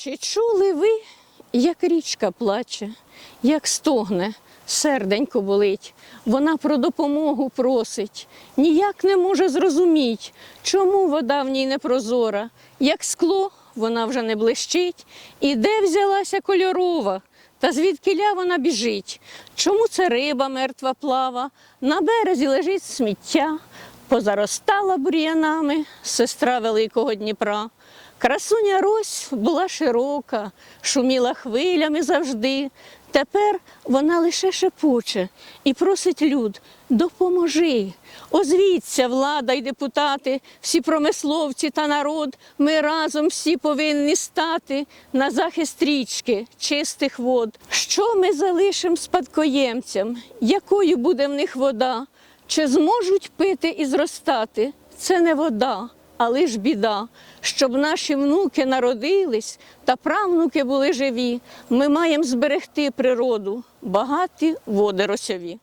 Чи чули ви, як річка плаче, як стогне, серденько болить, вона про допомогу просить, ніяк не може зрозуміть, чому вода в ній не прозора, як скло вона вже не блищить, і де взялася кольорова, та звідкиля вона біжить, чому це риба мертва плава, на березі лежить сміття, позаростала бур'янами сестра Великого Дніпра. Красуня Рось була широка, шуміла хвилями завжди. Тепер вона лише шепоче і просить люд, допоможи. Озвіться, влада й депутати, всі промисловці та народ. Ми разом всі повинні стати на захист річки, чистих вод. Що ми залишимо спадкоємцям? Якою буде в них вода? Чи зможуть пити і зростати? Це не вода, а лиш біда. Щоб наші внуки народились та правнуки були живі, ми маємо зберегти природу, багаті води росові.